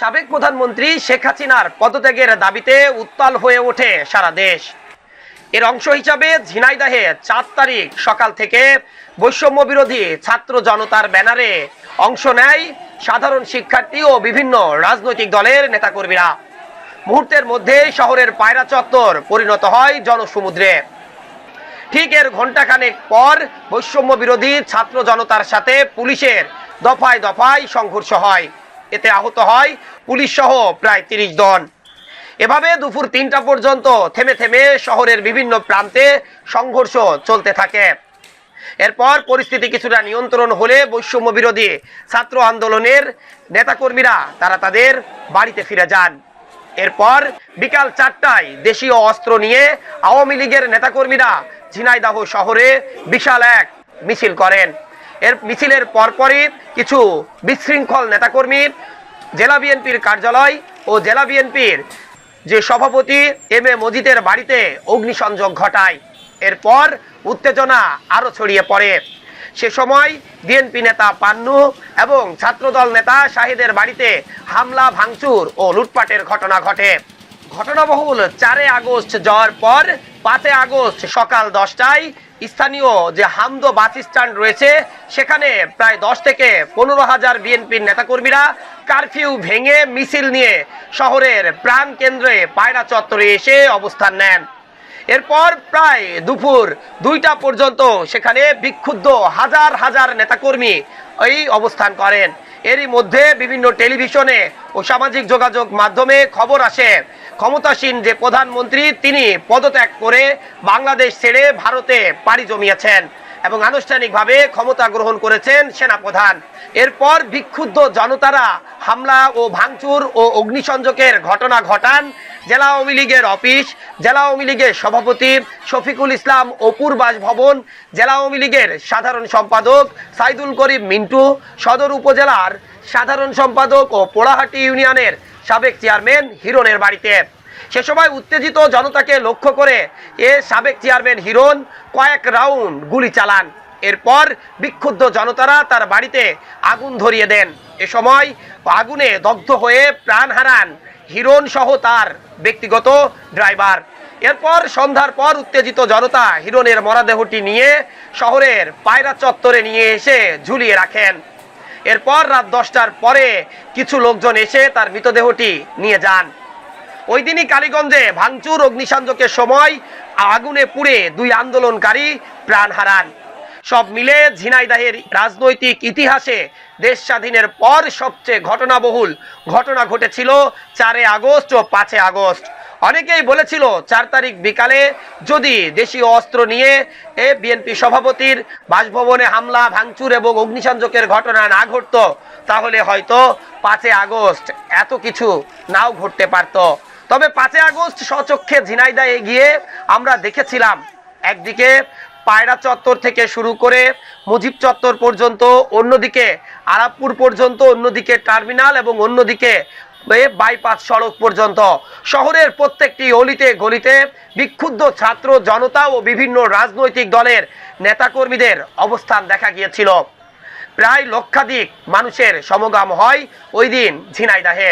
সাবেক প্রধানমন্ত্রী শেখ হাসিনার পদত্যাগের দাবিতে উত্তাল হয়ে ওঠে সারা দেশ। এর অংশ হিসাবে ঝিনাইদাহে চার তারিখ সকাল থেকে বৈষম্য বিরোধী ছাত্র জনতার ব্যানারে অংশ নেয় সাধারণ শিক্ষার্থী ও বিভিন্ন রাজনৈতিক দলের নেতাকর্মীরা। মুহূর্তের মধ্যে শহরের পায়রা চত্বর পরিণত হয় জনসমুদ্রে। ঠিক এর ঘন্টাখানেক পর বৈষম্য বিরোধী ছাত্র জনতার সাথে পুলিশের দফায় দফায় সংঘর্ষ হয়। এতে আহত হয় পুলিশ সহ প্রায় তিরিশ জন। এভাবে দুপুর তিনটা পর্যন্ত থেমে থেমে শহরের বিভিন্ন প্রান্তে সংঘর্ষ চলতে থাকে। এরপর পরিস্থিতি কিছুটা নিয়ন্ত্রণ হলে বৈষম্য বিরোধী ছাত্র আন্দোলনের নেতাকর্মীরা তারা তাদের বাড়িতে ফিরে যান। এরপর বিকাল চারটায় দেশীয় অস্ত্র নিয়ে আওয়ামী লীগের নেতাকর্মীরা ঝিনাইদাহ শহরে বিশাল এক মিছিল করেন। এর মিছিলের পরপরই কিছু বিশৃঙ্খল নেতাকর্মী জেলা বিএনপির কার্যালয় ও জেলা বিএনপির যে সভাপতি এম এ মজিদের বাড়িতে অগ্নিসংযোগ ঘটায়। এরপর উত্তেজনা আরও ছড়িয়ে পড়ে। সে সময় বিএনপি নেতা পান্নু এবং ছাত্রদল নেতা শাহিদের বাড়িতে হামলা, ভাঙচুর ও লুটপাটের ঘটনা ঘটে। ঘটনাবহুল চারে আগস্ট যাওয়ার পর পাঁচে আগস্ট সকাল দশটায় স্থানীয় যে হামদো বাস স্ট্যান্ড রয়েছে, সেখানে প্রায় দশ থেকে পনেরো হাজার বিএনপির নেতাকর্মীরা কারফিউ ভেঙে মিছিল নিয়ে শহরের প্রাণ কেন্দ্রে পায়রা চত্বরে এসে অবস্থান নেন। এরপর প্রায় দুপুর দুইটা পর্যন্ত সেখানে বিক্ষুব্ধ হাজার হাজার নেতাকর্মী এই অবস্থান করেন। এরই মধ্যে বিভিন্ন টেলিভিশনে ও সামাজিক যোগাযোগ মাধ্যমে খবর আসে ক্ষমতাসীন যে প্রধানমন্ত্রী, তিনি পদত্যাগ করে বাংলাদেশ ছেড়ে ভারতে পাড়ি জমিয়েছেন এবং আনুষ্ঠানিকভাবে ক্ষমতা গ্রহণ করেছেন সেনাপ্রধান। এরপর বিক্ষুব্ধ জনতারা হামলা ও ভাঙচুর ও অগ্নিসংযোগের ঘটনা ঘটান জেলা আওয়ামী লীগের অফিস, জেলা আওয়ামী লীগের সভাপতি শফিকুল ইসলাম অপুর বাসভবন, জেলা আওয়ামী লীগের সাধারণ সম্পাদক সাইদুল করিম মিন্টু, সদর উপজেলার সাধারণ সম্পাদক ও পোড়াহাটি ইউনিয়নের সাবেক চেয়ারম্যান হিরণের বাড়িতে। সে সময় উত্তেজিত জনতাকে লক্ষ্য করে এ সাবেক চেয়ারম্যান হিরণ কয়েক রাউন্ড গুলি চালান। এরপর বিক্ষুব্ধ জনতারা তার বাড়িতে আগুন ধরিয়ে দেন। এ সময় আগুনে দগ্ধ হয়ে প্রাণ হারান হিরণ সহ তার ব্যক্তিগত ড্রাইভার। এরপর সন্ধ্যার পর উত্তেজিত জনতা হিরণের মরাদেহটি নিয়ে শহরের পায়রা চত্বরে নিয়ে এসে ঝুলিয়ে রাখেন। এরপর রাত দশটার পরে কিছু লোকজন এসে তার মৃতদেহটি নিয়ে যান। ওই দিনই কালীগঞ্জে ভাঙচুর অগ্নিসংযোগের সময় আগুনে পুড়ে দুই আন্দোলনকারী প্রাণ হারান। সব মিলে ঝিনাইদাহের রাজনৈতিক ইতিহাসে দেশ স্বাধীনের পর সবচেয়ে ঘটনাবহুল ঘটনা ঘটেছিল চারে আগস্ট ও পাঁচে আগস্ট। অনেকেই বলেছিল চার তারিখ বিকালে যদি দেশীয় অস্ত্র নিয়ে এ বিএনপি সভাপতির বাসভবনে হামলা, ভাঙচুর এবং অগ্নিসংযোগের ঘটনা না ঘটতো, তাহলে হয়তো পাঁচে আগস্ট এত কিছু নাও ঘটতে পারতো। তবে পাঁচে আগস্ট স্বচক্ষে ঝিনাইদায় গিয়ে আমরা দেখেছিলাম, একদিকে পায়রা চত্বর থেকে শুরু করে মুজিব চত্বর পর্যন্ত, অন্যদিকে আরাবপুর পর্যন্ত, অন্যদিকে টার্মিনাল এবং অন্যদিকে বাইপাস সড়ক পর্যন্ত। শহরের প্রত্যেকটি অলিতে গলিতে বিক্ষুব্ধ ছাত্র জনতা ও বিভিন্ন রাজনৈতিক দলের নেতাকর্মীদের অবস্থান দেখা গিয়েছিল। প্রায় লক্ষাধিক মানুষের সমাগম হয় ওই দিন ঝিনাইদাহে।